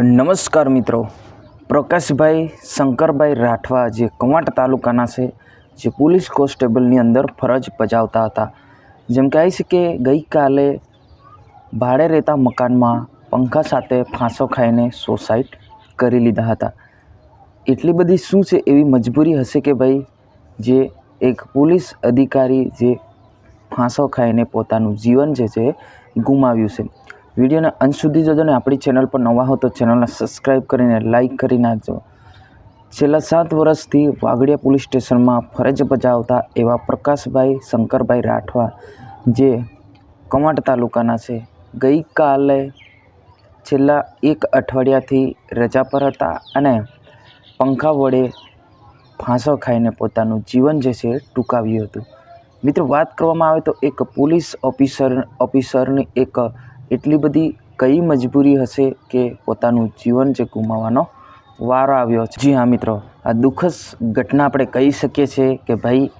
નમસ્કાર મિત્રો. પ્રકાશભાઈ શંકરભાઈ રાઠવા જે કવાંટ તાલુકાના છે, જે પોલીસ કોન્સ્ટેબલની અંદર ફરજ બજાવતા હતા. જેમ કહે છે કે ગઈકાલે ભાડે રહેતા મકાનમાં પંખા સાથે ફાંસો ખાઈને સુસાઇડ કરી લીધા હતા. એટલી બધી શું છે એવી મજબૂરી હશે કે ભાઈ, જે એક પોલીસ અધિકારી જે ફાંસો ખાઈને પોતાનું જીવન જે છે ગુમાવ્યું છે? વિડીયોને અંત સુધી જોજો ને આપણી ચેનલ પર નવા હો તો ચેનલને સબસ્ક્રાઈબ કરીને લાઇક કરી નાખજો. છેલ્લા સાત વર્ષથી વાગડિયા પોલીસ સ્ટેશનમાં ફરજ બજાવતા એવા પ્રકાશભાઈ શંકરભાઈ રાઠવા, જે કમાટ તાલુકાના છે, ગઈકાલે છેલ્લા એક અઠવાડિયાથી રજા પર હતા અને પંખા વડે ફાંસો ખાઈને પોતાનું જીવન જે છે ટૂંકાવ્યું હતું. મિત્રો, વાત કરવામાં આવે તો એક પોલીસ ઓફિસર, ઓફિસરની એક એટલી બધી કઈ મજબૂરી હશે કે પોતાનું જીવન જે ગુમાવવાનો વારો આવ્યો છે? જી હા, મિત્રો. આ દુઃખદ ઘટના આપણે કહી શકીએ છીએ કે ભાઈ,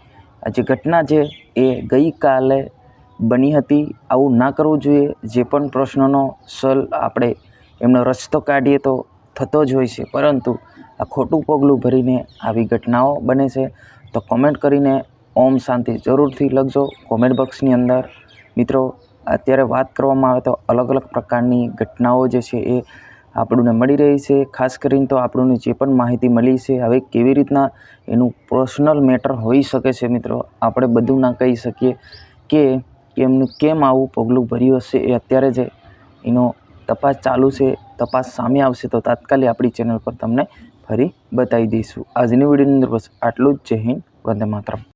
આ જે ઘટના છે એ ગઈકાલે બની હતી. આવું ના કરવું જોઈએ. જે પણ પ્રશ્નોનો સલ આપણે એમનો રસ્તો કાઢીએ તો થતો જ હોય છે. પરંતુ આ ખોટું પગલું ભરીને આવી ઘટનાઓ બને છે. તો કોમેન્ટ કરીને ઓમ શાંતિ જરૂરથી લખજો કોમેન્ટ બોક્સની અંદર. મિત્રો અત્યારે વાત કરવામાં આવે તો અલગ અલગ પ્રકારની ઘટનાઓ જે છે એ આપણને મળી રહી છે. ખાસ કરીને તો આપણને જે પણ માહિતી મળી છે, હવે કેવી રીતના એનું પર્સનલ મેટર હોઈ શકે છે મિત્રો? આપણે બધું ના કહી શકીએ કે એમનું કેમ આવું પગલું ભર્યું હશે એ અત્યારે જે એનો તપાસ ચાલુ છે, તપાસ સામે આવશે તો તાત્કાલિક આપણી ચેનલ પર તમને ફરી બતાવી દઈશું. આજની વિડીયોની અંદર બસ આટલું જ. જય હિન્દ, વંદે માતરમ.